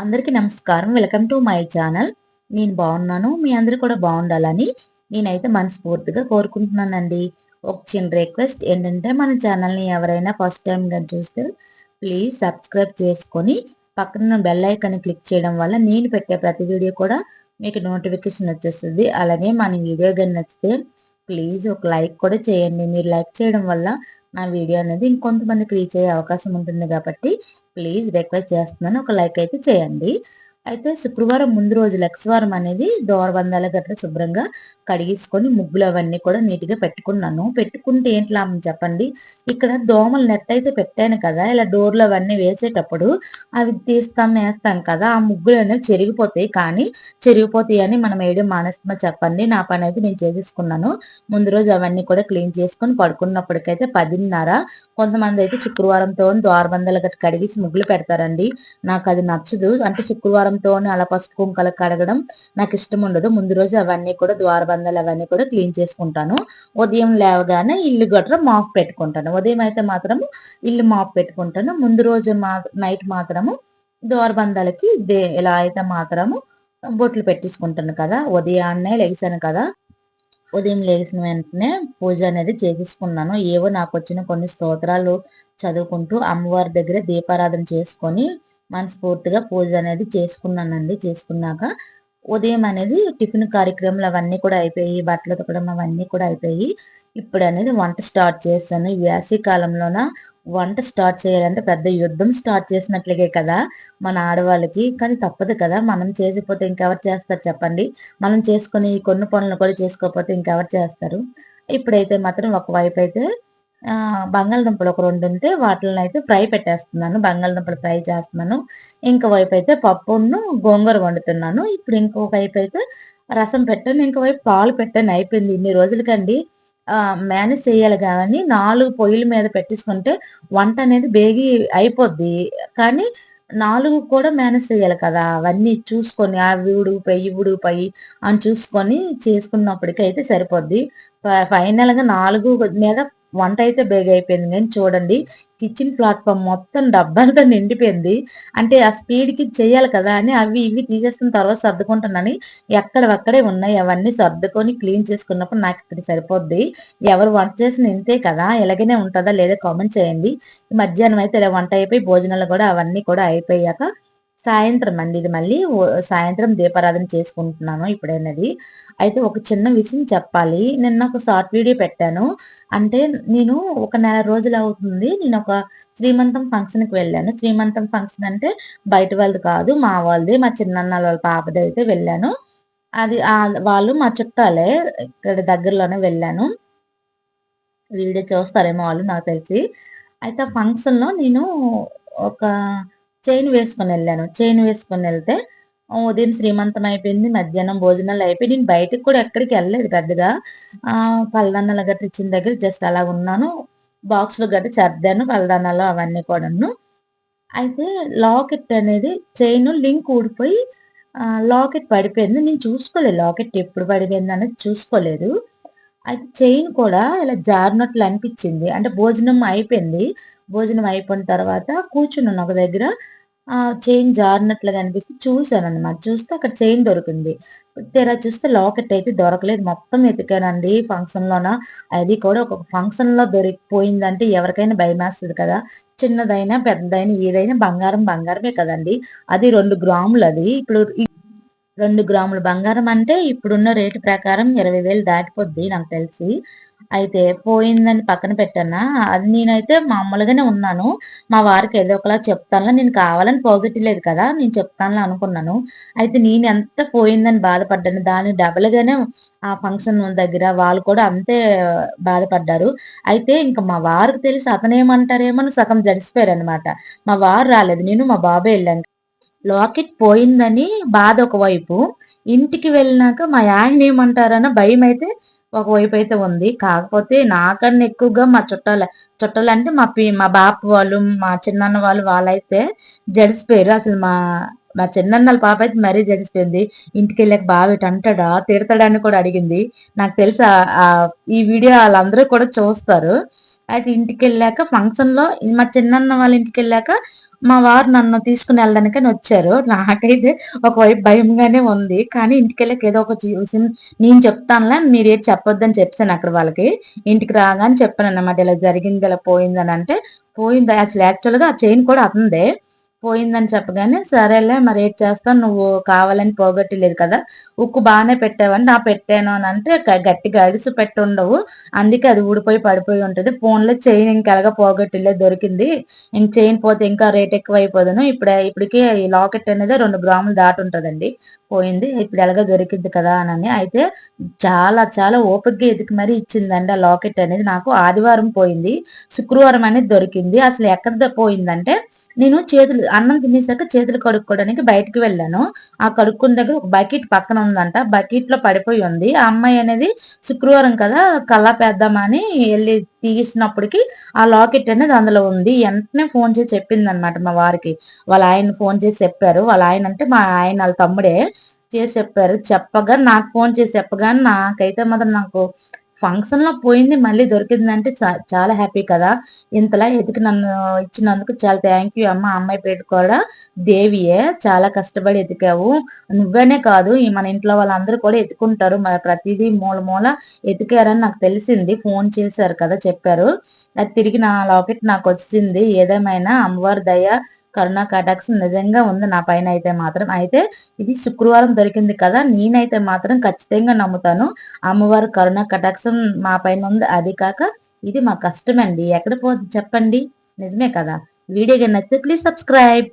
అందరికీ నమస్కారం. Welcome to my channel నేను బాగున్నాను. మీ అందరూ కూడా బాగుండాలని నేనైతే మనస్ఫూర్తిగా కోరుకుంటున్నానండి. ఒక చిన్న రిక్వెస్ట్ ఏంటంటే మన ఛానల్ని ఎవరైనా ఫస్ట్ టైం కానీ చూస్తే ప్లీజ్ సబ్స్క్రైబ్ చేసుకొని పక్కన బెల్ ఐకాన్ క్లిక్ చేయడం వల్ల నేను పెట్టే ప్రతి వీడియో కూడా మీకు నోటిఫికేషన్ వచ్చేస్తుంది. అలాగే మన వీడియో కానీ నచ్చితే ప్లీజ్ ఒక లైక్ కూడా చేయండి. మీరు లైక్ చేయడం వల్ల నా వీడియో అనేది ఇంకొంతమందికి రీచ్ అయ్యే అవకాశం ఉంటుంది కాబట్టి ప్లీజ్ రిక్వెస్ట్ చేస్తున్నాను. ఒక లైక్ అయితే చేయండి. అయితే శుక్రవారం ముందు రోజు లక్షవారం అనేది దోరబంధాల గట్రా శుభ్రంగా కడిగేసుకొని ముగ్గులు అవన్నీ కూడా నీట్గా పెట్టుకున్నాను. పెట్టుకుంటే ఏంటి లాభం చెప్పండి? ఇక్కడ దోమలు నెట్ అయితే పెట్టాను కదా ఇలా డోర్లు అవన్నీ వేసేటప్పుడు అవి తీస్తాం వేస్తాం కదా ఆ ముగ్గులు అనేవి చెరిగిపోతాయి. కానీ చెరిగిపోతాయి అని మనం వేయడం మానేస్తున్నా చెప్పండి. నా పని అయితే నేను చేసేసుకున్నాను. ముందు రోజు అవన్నీ కూడా క్లీన్ చేసుకొని పడుకున్నప్పటికైతే పదిన్నర. కొంతమంది అయితే శుక్రవారంతో ద్వారబందాలు గట్రా కడిగేసి ముగ్గులు పెడతారండి. నాకు అది నచ్చదు. అంటే శుక్రవారం శుక్రవారంతో అలా పసుపు కుంకలు కడగడం నాకు ఇష్టం ఉండదు ముందు రోజు అవన్నీ కూడా ద్వారబంధాలు అవన్నీ కూడా క్లీన్ చేసుకుంటాను. ఉదయం లేవగానే ఇల్లు గట్ర మాప్ పెట్టుకుంటాను. ఉదయం అయితే మాత్రం ఇల్లు మాప్ పెట్టుకుంటాను. ముందు రోజు మా నైట్ మాత్రము ద్వారబంధాలకి దే ఇలా అయితే మాత్రము బొట్లు పెట్టించుకుంటాను కదా. ఉదయాన్నే లేచాను కదా. ఉదయం లేచిన వెంటనే పూజ అనేది చేసేసుకున్నాను. ఏవో నాకు వచ్చిన కొన్ని స్తోత్రాలు చదువుకుంటూ అమ్మవారి దగ్గర దీపారాధన చేసుకొని మనస్ఫూర్తిగా పూజ అనేది చేసుకున్నానండి. చేసుకున్నాక ఉదయం అనేది టిఫిన్ కార్యక్రమాలు అవన్నీ కూడా అయిపోయి బట్టలు ఉతకడం అవన్నీ కూడా అయిపోయి ఇప్పుడు అనేది వంట స్టార్ట్ చేశాను. ఈ వేసవి కాలంలోన వంట స్టార్ట్ చేయాలంటే పెద్ద యుద్ధం స్టార్ట్ చేసినట్లుగే కదా మన ఆడవాళ్ళకి. కానీ తప్పదు కదా మనం చేసిపోతే ఇంకెవరు చేస్తారు చెప్పండి. మనం చేసుకుని కొన్ని పనులు కూడా చేసుకోకపోతే ఇంకెవరు చేస్తారు. ఇప్పుడైతే మాత్రం ఒకవైపు అయితే బంగాళదుంపలు ఒక రెండు ఉంటే వాటిని అయితే ఫ్రై పెట్టేస్తున్నాను. బంగాళదుంపలు ఫ్రై చేస్తున్నాను. ఇంకోవైపు అయితే పప్పును గోంగూర వండుతున్నాను. ఇప్పుడు ఇంకొక వైపు అయితే రసం పెట్టాను. ఇంకో వైపు పాలు పెట్టాను. అయిపోయింది. ఇన్ని రోజులకండి. మేనేజ్ చేయాలి కానీ నాలుగు పొయ్యిల మీద పెట్టేసుకుంటే వంట అనేది బేగి అయిపోద్ది. కానీ నాలుగు కూడా మేనేజ్ చేయాలి కదా. అవన్నీ చూసుకొని అవి ఉడిగిపోయి ఉడిగిపోయి అని చూసుకొని చేసుకున్నప్పటికైతే సరిపోద్ది. ఫైనల్గా నాలుగు మీద వంట అయితే బేగ్ అయిపోయింది కానీ చూడండి కిచెన్ ప్లాట్ఫామ్ మొత్తం డబ్బంతా నిండిపోయింది. అంటే ఆ స్పీడ్కి చేయాలి కదా అని అవి ఇవి తీసేసిన తర్వాత సర్దుకుంటున్నాను ఎక్కడవక్కడే ఉన్నాయి. అవన్నీ సర్దుకొని క్లీన్ చేసుకున్నప్పుడు నాకు ఇక్కడ సరిపోద్ది. ఎవరు వంట చేసిన ఇంతే కదా. ఇలాగనే ఉంటుందా లేదా కామెంట్ చేయండి. మధ్యాహ్నం అయితే ఇలా వంట అయిపోయి భోజనాలు కూడా అవన్నీ కూడా అయిపోయాక సాయంత్రం అండి. ఇది మళ్ళీ సాయంత్రం దీపారాధన చేసుకుంటున్నాను ఇప్పుడైనది. అయితే ఒక చిన్న విషయం చెప్పాలి. నిన్న ఒక షార్ట్ వీడియో పెట్టాను. అంటే నేను ఒక నెల రోజులు అవుతుంది. నేను ఒక శ్రీమంతం ఫంక్షన్కి వెళ్ళాను. శ్రీమంతం ఫంక్షన్ అంటే బయట వాళ్ళది కాదు మా వాళ్ళది. మా చిన్నన్న వాళ్ళ పాపది అయితే వెళ్ళాను. అది వాళ్ళు మా చుట్టాలే ఇక్కడ దగ్గరలోనే వెళ్ళాను. వీడియో చూస్తారేమో వాళ్ళు నాకు తెలిసి. అయితే ఆ ఫంక్షన్లో నేను ఒక చైన్ వేసుకొని వెళ్ళాను. చైన్ వేసుకొని వెళ్తే ఉదయం శ్రీమంతం అయిపోయింది మధ్యాహ్నం భోజనాలు అయిపోయి నేను బయటకు కూడా ఎక్కడికి వెళ్ళలేదు పెద్దగా. పలదన్నల గట్ట ఇచ్చిన దగ్గర జస్ట్ అలా ఉన్నాను. బాక్స్లో గట్ట సర్దాను పలదన్నలు అవన్నీ కూడాను. అయితే లాకెట్ అనేది చైన్ లింక్ ఊడిపోయి లాకెట్ పడిపోయింది. నేను చూసుకోలేదు లాకెట్ ఎప్పుడు పడిపోయింది అనేది చూసుకోలేదు. అయితే చైన్ కూడా ఇలా జారినట్లు అనిపించింది. అంటే భోజనం అయిపోయింది. భోజనం అయిపోయిన తర్వాత కూర్చున్నాను ఒక దగ్గర. ఆ చైన్ జారినట్లుగా అనిపిస్తే చూశాను అనమాట చూస్తే అక్కడ చైన్ దొరికింది. తెరా చూస్తే లాకెట్ అయితే దొరకలేదు. మొత్తం ఎతికానండి ఫంక్షన్ లోన. అది కూడా ఒక ఫంక్షన్లో దొరికిపోయిందంటే ఎవరికైనా భయం వేస్తుంది కదా. చిన్నదైనా పెద్దదైనా ఏదైనా బంగారం బంగారమే కదండి. అది రెండు గ్రాములు అది. ఇప్పుడు రెండు గ్రాముల బంగారం అంటే ఇప్పుడున్న రేటు ప్రకారం ఇరవై వేలు దాటిపోద్ది నాకు తెలిసి. అయితే పోయిందని పక్కన పెట్టానా అది నేనైతే మామూలుగానే ఉన్నాను. మా వారికి ఏదో ఒకలా చెప్తానులా నేను కావాలని పోగొట్టలేదు కదా నేను చెప్తానులా అనుకున్నాను. అయితే నేను ఎంత పోయిందని బాధపడ్డాను దాని డబల్గానే ఆ ఫంక్షన్ దగ్గర వాళ్ళు కూడా అంతే బాధపడ్డారు. అయితే ఇంకా మా వారికి తెలిసి అతనేమంటారేమో సగం జడిసిపోయారు అనమాట మా వారు రాలేదు నేను మా బాబాయ్ వెళ్ళాను. లాకెట్ పోయిందని బాధ ఒకవైపు ఇంటికి వెళ్ళినాక మా ఆయన ఏమంటారన్న భయం అయితే ఒకవైపు అయితే ఉంది. కాకపోతే నాకన్నా ఎక్కువగా మా చుట్టాల చుట్టాలు అంటే మా పి మా బాపు వాళ్ళు మా చిన్నన్న వాళ్ళు వాళ్ళైతే జడిసిపోయారు అసలు మా మా చిన్నన్నల పాప అయితే మరీ జడిసిపోయింది ఇంటికి వెళ్ళాక బాగా అంటాడా? తిడతాడని కూడా అడిగింది. నాకు తెలుసు ఈ వీడియో వాళ్ళందరూ కూడా చూస్తారు. అయితే ఇంటికి వెళ్ళాక ఫంక్షన్లో మా చిన్నన్న వాళ్ళ ఇంటికి వెళ్ళాక మా వారు నన్ను తీసుకుని వెళ్ళడానికని వచ్చారు. నాకైతే ఒకవైపు భయంగానే ఉంది. కానీ ఇంటికి వెళ్ళక ఏదో ఒక చూసిన నేను చెప్తానులే మీరు ఏది చెప్పొద్దని చెప్పాను అక్కడ వాళ్ళకి. ఇంటికి రాగానే చెప్పాను అన్నమాట ఇలా జరిగింది ఇలా పోయిందని అంటే పోయింది. అసలు యాక్చువల్గా ఆ చైన్ కూడా అతందే పోయిందని చెప్పగానే సరేలే మరి ఏం చేస్తావు? నువ్వు కావాలని పోగొట్టలేదు కదా. ఉక్కు బాగానే పెట్టావని నా పెట్టాను అని అంటే గట్టిగా అడిసి పెట్టి ఉండవు అందుకే అది ఊడిపోయి పడిపోయి ఉంటుంది. ఫోన్లో చైన్ ఇంకెలాగా పోగొట్టలేదు దొరికింది. ఇంక చైన్ పోతే ఇంకా రేట్ ఎక్కువ అయిపోదును ఇప్పుడు ఇప్పటికే ఈ లాకెట్ అనేది రెండు గ్రాములు దాటి ఉంటుందండి. పోయింది. ఇప్పుడు ఎలాగ దొరికింది కదా అని అయితే చాలా చాలా ఓపికగా ఎతికి మరీ ఇచ్చిందండి ఆ లాకెట్ అనేది. నాకు ఆదివారం పోయింది. శుక్రవారం అనేది దొరికింది. అసలు ఎక్కడ పోయిందంటే నేను చేతులు అన్నం తినేసాక చేతులు కడుక్కోవడానికి బయటకు వెళ్ళాను. ఆ కడుక్కున్న దగ్గర ఒక బకెట్ పక్కన ఉందంట. బకెట్లో పడిపోయి ఉంది. ఆ అమ్మాయి అనేది శుక్రవారం కదా కల్లా పెద్దామని వెళ్ళి తీసినప్పటికి ఆ లాకెట్ అనేది అందులో ఉంది. వెంటనే ఫోన్ చేసి చెప్పింది అనమాట మా వారికి. వాళ్ళ ఆయన ఫోన్ చేసి చెప్పారు. వాళ్ళ ఆయన అంటే మా ఆయన వాళ్ళ తమ్ముడే చేసి చెప్పారు. చెప్పగా నాకు ఫోన్ చేసి చెప్పగానే నాకైతే మాత్రం నాకు ఫంక్షన్లో పోయింది మళ్ళీ దొరికిందంటే చాలా హ్యాపీ కదా. ఇంతలా ఎతికి నన్ను ఇచ్చినందుకు చాలా థ్యాంక్ యూ అమ్మ. అమ్మాయి పేరు కూడా దేవియే. చాలా కష్టపడి ఎతికావు నువ్వేనే కాదు మన ఇంట్లో వాళ్ళందరూ కూడా ఎత్తుకుంటారు ప్రతిదీ మూల మూల ఎతికారని నాకు తెలిసింది. ఫోన్ చేశారు కదా చెప్పారు. అది తిరిగి నా లాకెట్ నాకు వచ్చింది. ఏదేమైనా అమ్మవారి దయ కరుణా కటాక్షం నిజంగా ఉంది నా పైన అయితే మాత్రం. అయితే ఇది శుక్రవారం దొరికింది కదా నేనైతే మాత్రం ఖచ్చితంగా నమ్ముతాను. అమ్మవారి కరుణా కటాక్షం మా పైన ఉంది. అది కాక ఇది మా కష్టమండి. ఎక్కడ పోతుంది చెప్పండి? నిజమే కదా. వీడియో నచ్చితే ప్లీజ్ సబ్స్క్రైబ్